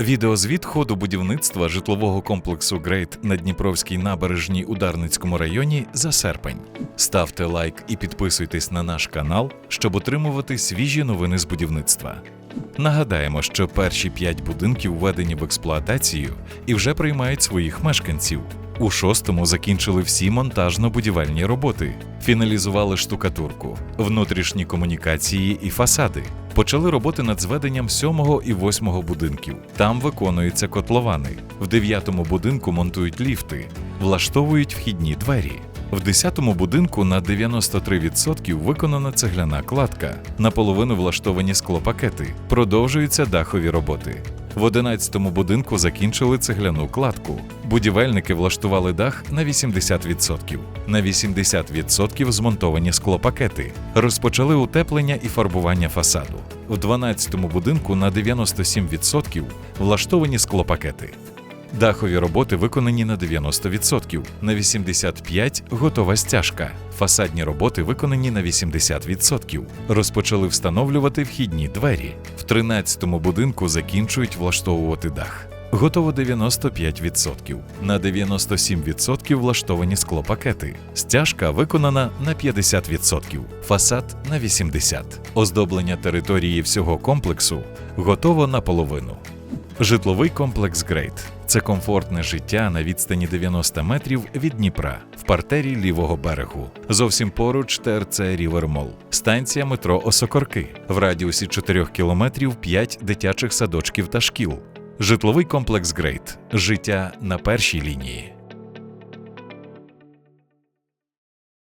Відеозвіт ходу будівництва житлового комплексу Грейт на Дніпровській набережній у Дарницькому районі за серпень. Ставте лайк і підписуйтесь на наш канал, щоб отримувати свіжі новини з будівництва. Нагадаємо, що перші п'ять будинків введені в експлуатацію і вже приймають своїх мешканців. У шостому закінчили всі монтажно-будівельні роботи, фіналізували штукатурку, внутрішні комунікації і фасади. Почали роботи над зведенням сьомого і восьмого будинків. Там виконуються котловани. В дев'ятому будинку монтують ліфти, влаштовують вхідні двері. В 10-му будинку на 93% виконана цегляна кладка, наполовину влаштовані склопакети, продовжуються дахові роботи. В 11-му будинку закінчили цегляну кладку. Будівельники влаштували дах на 80%. На 80% змонтовані склопакети. Розпочали утеплення і фарбування фасаду. В 12-му будинку на 97% влаштовані склопакети. Дахові роботи виконані на 90%, на 85% готова стяжка. Фасадні роботи виконані на 80%. Розпочали встановлювати вхідні двері. В 13-му будинку закінчують влаштовувати дах. Готово 95%. На 97% влаштовані склопакети. Стяжка виконана на 50%, фасад на 80%. Оздоблення території всього комплексу готово наполовину. Житловий комплекс Грейт це комфортне життя на відстані 90 метрів від Дніпра в партері лівого берегу. Зовсім поруч ТРЦ Рівермол, станція метро Осокорки. В радіусі 4 кілометрів 5 дитячих садочків та шкіл. Житловий комплекс Грейт. Життя на першій лінії.